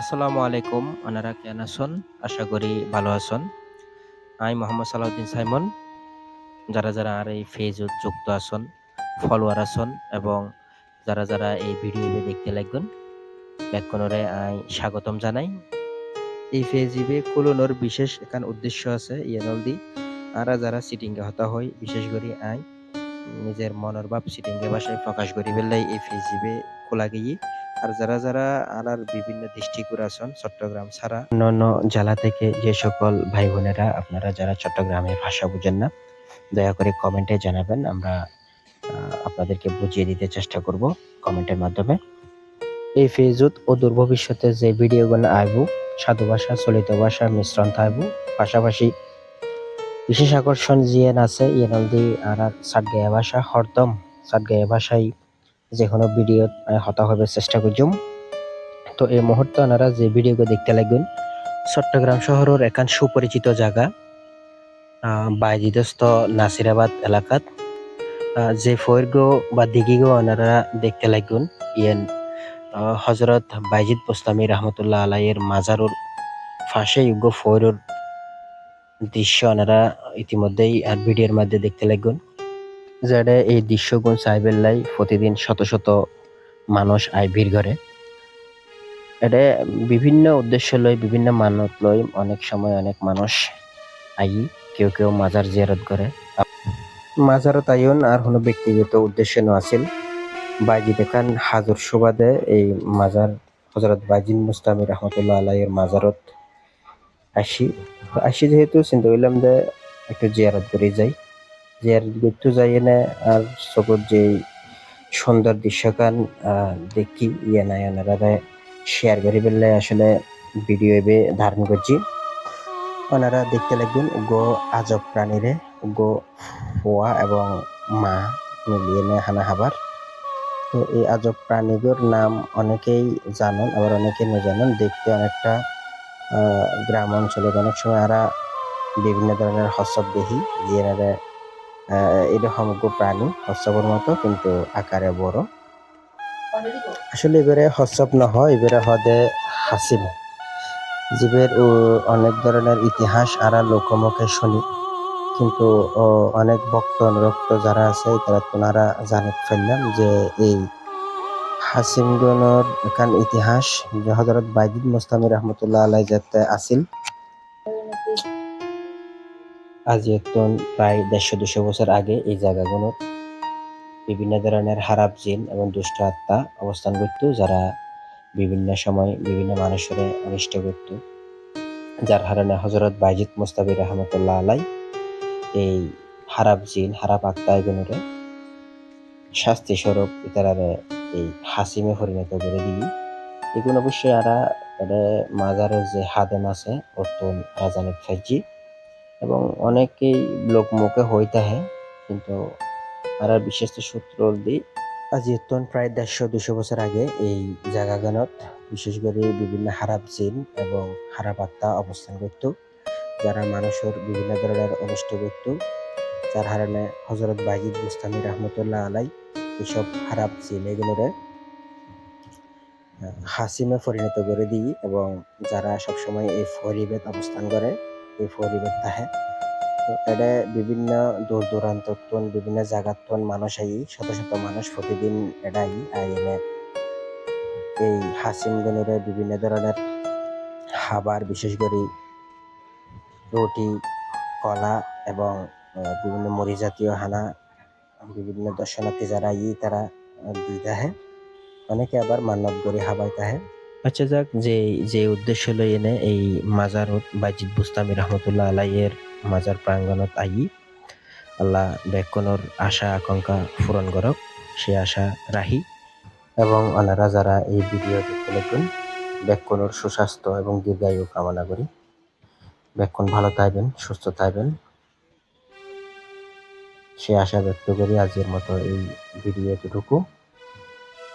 আসসালামু আলাইকুম ওনারা কেন আছেন? আশা করি ভালো আছেন। আমি মোহাম্মদ সালাউদ্দিন সাইমন। যারা যারা আর এই ফেজত যুক্ত আছেন ফলোয়ার আছেন এবং যারা যারা এই ভিডিও দেখতে লাগবেন ব্যাকরণরে আই স্বাগতম জানাই। এই ফেজিবে কুলনোর বিশেষ এখান উদ্দেশ্য আছে ইয়ানলদি। আরা যারা সিটিংয়ে হতা হয় বিশেষ করে আই নিজের মনের ভাব সিটিংয়ে ভাষায় প্রকাশ করি বেলাই এই ফেজিবে খোলা গিয়ে আর যারা যারা আনার বিভিন্ন ডিস্ট্রিক্ট আছেন চট্টগ্রাম ছাড়া অন্যান্য জেলা থেকে যে সকল ভাই বোনেরা আপনারা যারা চট্টগ্রামের ভাষা বুঝেন না, দয়া করে কমেন্টে জানাবেন, আমরা আপনাদেরকে বুঝিয়ে দিতে চেষ্টা করব কমেন্টের মাধ্যমে। এই ফেজুত ও ভবিষ্যতে যে ভিডিওগুলো আইব, সাধু ভাষা, চলিত ভাষা, মিশ্রণ থাকব পাশাপাশি বিশেষ আকর্ষণ জিয়েন আছে ইয়েনলদি আর সাতগায়া ভাষা, হরদম সাতগায়া ভাষায় যে কোনো ভিডিও হতা চেষ্টা করছুম। তো এই মুহূর্তে ওনারা যে ভিডিওকে দেখতে লাগবেন, চট্টগ্রাম শহরের একান সুপরিচিত জায়গা বাইজিদস্ত নাসিরাবাদ এলাকাত। যে ফৈর্গ বা দিঘিগো ওনারা দেখতে লাগবেন, ইয়েন হজরত বাইজিদ বোস্তামি রহমতুল্লাহ আলাইয়ের মাজারুর ফাঁসে ইউগ ফৈরুর দৃশ্য ওনারা ইতিমধ্যেই আর ভিডিওর মধ্যে দেখতে লাগবেন। যেটা এই দৃশ্যগুণ সাইবেল্লাই প্রতিদিন শত শত মানুষ আয় ভিড় করে। এটা বিভিন্ন উদ্দেশ্য লই, বিভিন্ন মানত লই অনেক সময় অনেক মানুষ আই, কেউ কেউ মাজার জিয়ারত করে। মাজারত আইন আর কোনো ব্যক্তিগত উদ্দেশ্য ন আছিল। বাইজিদ খান হাজর সুবাদে এই মাজার হজরত বাইজিন মুস্তামি রহমতুল্লাহ আলাইয়ের মাজারত আসি। আসি যেহেতু, চিন্তা করলাম যে একটু জিয়ারত করে যাই। জিয়ারত করতে যাই এনে আর চকুর যে সুন্দর দৃশ্যকান দেখি ইয়ে নাই ওনারা শেয়ার করে ফেললে আসলে ভিডিও এবে ধারণ করছি। ওনারা দেখতে লাগবেন গো আজব প্রাণীরে গো ফোয়া এবং মা মিলিয়ে নে হানা হাবার। তো এই আজব প্রাণীগুলোর নাম অনেকেই জানেন, আবার অনেকে না জানেন, দেখতে অনেকটা গ্রাম অঞ্চলের অনেক সময় আরা বিভিন্ন ধরনের হসব দেখি যে এটা সমগ্র প্রাণী হস্যপর মতো, কিন্তু আকারে বড়। আসলে এবারে হস্যপ নহয় এবারে হদে হাসিম। জীবের অনেক ধরনের ইতিহাস আরা লোকমুখে শুনি, কিন্তু অনেক ভক্ত অনুরক্ত যারা আছে, তারা তোনারা জানি ফেললাম যে এই হাসিমগণের এখান ইতিহাস হজরত বাইদিদ মোস্তামি রহমতুল্লাহ আলাই যাতে আসিল। আজ একজন প্রায় দেড়শো, দুশো বছর আগে এই জায়গাগুলো বিভিন্ন ধরনের হারাপ জিন এবং দুষ্ট আত্মা অবস্থান করত, যারা বিভিন্ন সময় বিভিন্ন মানুষের অনিষ্ট করত। যার কারণে হজরত বাইজিদ মুস্তাবি রহমতুল্লাহ আলাই এই হারাপ জিন হারাপ আত্মা এগুলোরে শাস্তি স্বরূপ ইতারারে এই হাসিমে পরিণত করে দিই এগুলো অবশ্যই আরা মাজারের যে হাদেম আছে অর্তুন রাজানের ফেজি এবং অনেকেই লোকমুখে হইতে হয়, কিন্তু আর বিশেষ সূত্র দি আজি প্রায় দেড়শো, দুশো বছর আগে এই জায়গাগানত বিশেষ করে বিভিন্ন হারাপ জিন এবং হারাপ আত্মা অবস্থান করত, যারা মানুষের বিভিন্ন ধরনের অনিষ্ট করত। যার কারণে হজরত বাইজিদ মুস্তামি রহমতুল্লাহ আলাই এসব হারাপ জিন এগুলোরে হাসিমে পরিণত করে দিই এবং যারা সবসময় এই ফরিবেদ অবস্থান করে এই পরিবেশ তাহে তো এটা বিভিন্ন দূর দূরান্ত বিভিন্ন জায়গার মানুষ আই শত শত মানুষ প্রতিদিন এটাই এনে এই হাসিমগুলোরে বিভিন্ন ধরনের খাবার, বিশেষ করে রুটি কলা এবং বিভিন্ন মরি জাতীয় হানা বিভিন্ন দর্শনার্থী যারা ই তারা দিয়ে দেয় অনেকে আবার মান্নত করে হাবাই তাহে আচ্ছা যাক, যে যে উদ্দেশ্য লই এনে এই মাজারত বাইজিদ বুস্তামি রহমতুল্লাহ আলাইয়ের মাজার প্রাঙ্গণত আই আল্লাহ বেকনের আশা, আকাঙ্ক্ষা পূরণ করক, সে আশা রাহি এবং ওনারা যারা এই ভিডিও দেখতে লাগবেন। বেকনের সুস্বাস্থ্য এবং দীর্ঘায়ু কামনা করি। বেক্ষণ ভালো থাকবেন, সুস্থ থাকবেন। সে আশা ব্যক্ত করি আজকের মতো এই ভিডিও ভিডিওটুকু